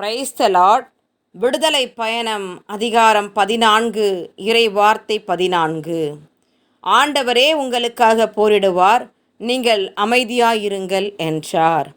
Praise the Lord விடுதலை பயணம் அதிகாரம் பதினான்கு இறை வார்த்தை பதினான்கு. ஆண்டவரே உங்களுக்காக போரிடுவார் நீங்கள் அமைதியாயிருங்கள் என்றார்.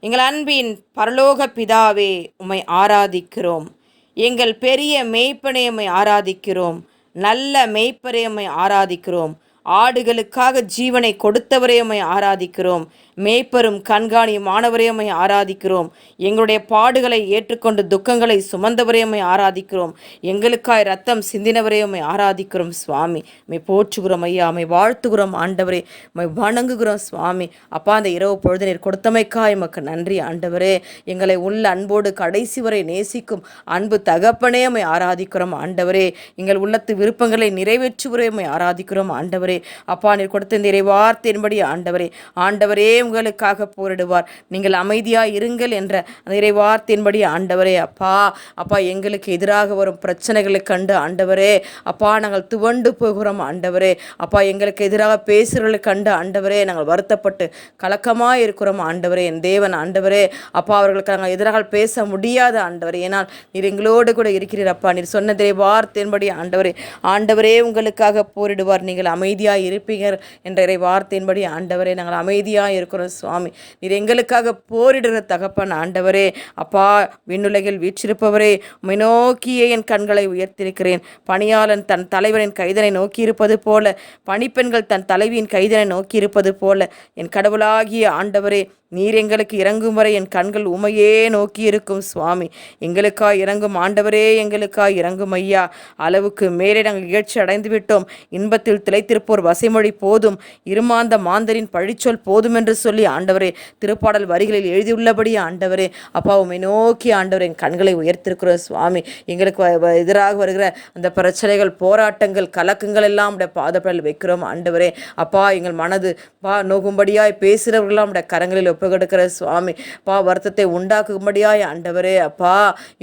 எங்கள் அன்பின் பரலோக பிதாவே உம்மை ஆராதிக்கிறோம். எங்கள் பெரிய மேய்ப்பனே உம்மை ஆராதிக்கிறோம். நல்ல மேய்ப்பரே உம்மை ஆராதிக்கிறோம். ஆடுகளுக்காக ஜீவனை கொடுத்தவரே உம்மை ஆராதிக்கிறோம். மேய்ப்பரும் கண்காணியும் உம்மை ஆராதிக்கிறோம். எங்களுடைய பாடுகளை ஏற்றுக்கொண்டு துக்கங்களை சுமந்தவரையுமை ஆராதிக்கிறோம். எங்களுக்காய் ரத்தம் சிந்தினவரையுமை ஆராதிக்கிறோம் சுவாமி. மை போற்றுகிறோம் ஐயா மை வாழ்த்துகிறோம் ஆண்டவரே. மை வணங்குகிறோம் சுவாமி. அப்பா அந்த இரவு பொழுது நீர் கொடுத்தமைக்காய் எமக்கு நன்றி ஆண்டவரே. எங்களை உள்ள அன்போடு கடைசி வரை நேசிக்கும் அன்பு தகப்பனே ஆராதிக்கிறோம் ஆண்டவரே. எங்கள் உள்ளத்து விருப்பங்களை நிறைவேற்றுவரே ஆராதிக்கிறோம் ஆண்டவரே. அப்பா நீர் கொடுத்த இந்த இறைவார்த்தையின்படி ஆண்டவரே. ஆண்டவரே உங்களுக்காக போரிடுவார். நீங்கள் அமைதியாக இருங்கள் என்ற அந்த இறைவார்த்தையின்படி ஆண்டவரே அப்பா. அப்பா எங்களுக்கு எதிராக வரும் பிரச்சனைகளை கண்டு ஆண்டவரே. அப்பா நாங்கள் துவண்டு போகிறோம் ஆண்டவரே. அப்பா எங்களுக்கு எதிராக பேசுகிறவர்களை கண்டு ஆண்டவரே. நாங்கள் வருத்தப்பட்டு கலக்கமாக இருக்கிறோம் ஆண்டவரே. என் தேவன் ஆண்டவரே. அப்பா அவர்களுக்கு நாங்கள் எதிராக பேச முடியாத ஆண்டவரே. ஏனால் நீர் எங்களோடு கூட இருக்கிறீர் அப்பா. நீர் சொன்னதே வார்த்தையின்படி ஆண்டவரே. ஆண்டவரே உங்களுக்காக போரிடுவார். நீங்கள் அமைதியாக இருப்பீர்கள் என்ற இறை வார்த்தையின்படி ஆண்டவரே. நாங்கள் அமைதியாக இருக்கிறோம். சுவாமி. நீர் எங்களுக்காக போரிடுகிற தகப்பன் ஆண்டவரே. அப்பா விண்ணுலகில் வீற்றிருப்பவரே உமை நோக்கியே என் கண்களை உயர்த்திருக்கிறேன். பணியாளன் தன் தலைவரின் கைதனை நோக்கியிருப்பது போல பணிப்பெண்கள் தன் தலைவியின் கைதனை நோக்கியிருப்பது போல என் கடவுளாகிய ஆண்டவரே நீர் எங்களுக்கு இறங்கும் வரை என் கண்கள் உமையே நோக்கி இருக்கும் சுவாமி. எங்களுக்கா இறங்கும் ஆண்டவரே எங்களுக்கா இறங்கும் ஐயா. அளவுக்கு மேலே நாங்கள் இகழ்ச்சி அடைந்து விட்டோம். இன்பத்தில் திளைத்திருப்போர் வசைமொழி போதும். இருமாந்த மாந்தரின் பழிச்சொல் போதும் என்று சொல்லி ஆண்டவரே திருப்பாடல் வரிகளில் எழுதியுள்ளபடி ஆண்டவரே அப்பா உம்மை நோக்கி ஆண்டவர் என் கண்களை உயர்த்திருக்கிறோம் சுவாமி. எங்களுக்கு வ- எதிராக வருகிற அந்த பிரச்சனைகள் போராட்டங்கள் கலக்கங்கள் எல்லாம் உடைய பாதப்படல் வைக்கிறோம் ஆண்டவரே. அப்பா எங்கள் மனது பா நோகும்படியாய் பேசுகிறவர்களாம் உடைய கரங்களில் ஒப்புக்கொடுக்கிற சுவாமி. பா வருத்தத்தை உண்டாக்கும்படியாய் ஆண்டவரே அப்பா.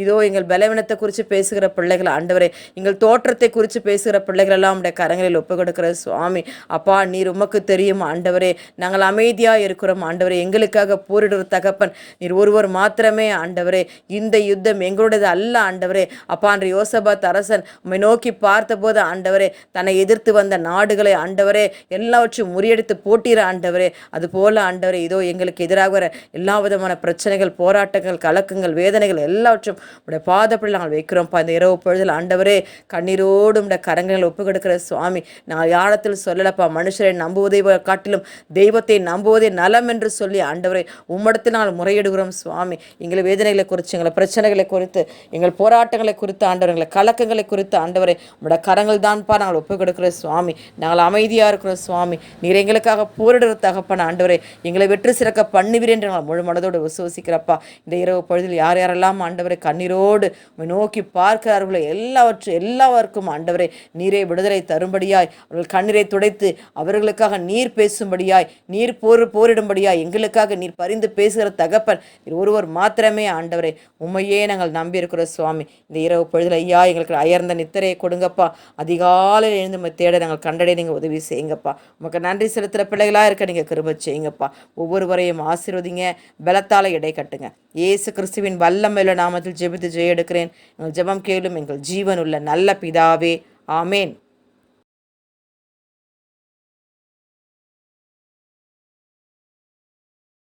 இதோ எங்கள் பலவீனத்தை குறித்து பேசுகிற பிள்ளைகள் ஆண்டவரே எங்கள் தோற்றத்தை குறித்து பேசுகிற பிள்ளைகள் எல்லாம் உடைய கரங்களில் ஒப்புக்கொடுக்கிற சுவாமி. அப்பா நீர் உமக்கு தெரியும் ஆண்டவரே நாங்கள் அமைதியாக இருக்கிறோம் ஆண்டவரே. எங்களுக்காக போரிடுற தகப்பன் நீர் ஒருவர் மாத்திரமே ஆண்டவரே. இந்த யுத்தம் எங்களுடையது அல்ல ஆண்டவரே. அப்பா அன்று யோசபாத் அரசன் உம்மை நோக்கி பார்த்தபோது ஆண்டவரே தன்னை எதிர்த்து வந்த நாடுகளை ஆண்டவரே எல்லாவற்றையும் முறியடித்து போட்டிற ஆண்டவரே. அதுபோல ஆண்டவரே இதோ எங்களுக்கு எதிராக வர எல்லா விதமான பிரச்சனைகள் போராட்டங்கள் கலக்கங்கள் வேதனைகள் எல்லாவற்றும் உடைய பாதப்படி நாங்கள் வைக்கிறோம்ப்பா. இந்த இரவு பொழுதில் ஆண்டவரே கண்ணீரோடு உடைய கரங்களை ஒப்பு கொடுக்கிற சுவாமி நான் யாழத்தில் சொல்லலப்பா. மனுஷரை நம்புவதை காட்டிலும் தெய்வத்தை நம்புவதே நலம் என்று சொல்லி ஆண்டவரை உம்மிடத்தில் நாங்கள் முறையிடுகிறோம் சுவாமி. எங்களை வேதனைகளை குறித்து எங்களை பிரச்சனைகளை குறித்து எங்கள் போராட்டங்களை குறித்து ஆண்டவர் எங்களை கலக்கங்களை குறித்து ஆண்டவரை உங்களோட கரங்கள் தான்ப்பா நாங்கள் ஒப்புக்கொடுக்கிற சுவாமி. நாங்கள் அமைதியாக இருக்கிறோம் சுவாமி. நீர் எங்களுக்காக போரிடுற தகப்பன் ஆண்டவரை எங்களை வெற்றி சிறக்க பண்ணுவீர் என்று நாங்கள் முழு மனதோடு விசுவசிக்கிறப்பா. இந்த இரவு பொழுதில் யார் யாரெல்லாம் ஆண்டவரை கண்ணீரோடு நோக்கி பார்க்கிறார்களோ எல்லாவற்றும் எல்லாருக்கும் ஆண்டவரே நீரே விடுதலை தரும்படியாய் அவர்கள் கண்ணீரை துடைத்து அவர்களுக்காக நீர் பேசும்படியாய் நீர் போர் போரிடும்படியாய் எங்களுக்காக நீர் பரிந்து பேசுகிற தகப்பன் ஒருவர் மாத்திரமே ஆண்டவரே. உண்மையே நாங்கள் நம்பியிருக்கிறோம் சுவாமி. இந்த இரவு பொழுதில் ஐயா எங்களுக்கு அயர்ந்த நித்திரையை கொடுங்கப்பா. அதிகாலையில் எழுந்து உம்மை தேட நாங்கள் கண்டடைய நீங்கள் உதவி செய்யுங்கப்பா. உமக்கு நன்றி செலுத்துகிற பிள்ளைகளாக இருக்க நீங்கள் கிருப செய்யுங்கப்பா. ஒவ்வொருவரையும் ஆசீர்வதிங்க. பலத்தால் இடை கட்டுங்க. இயேசு கிறிஸ்துவின் வல்லமையுள்ள நாமத்தில் ஜெபித்து ஜெய எடுக்கிறேன் எங்கள் ஜெபம் கேளும் எங்கள் ஜீவனுள்ள நல்ல பிதாவே. ஆமேன்.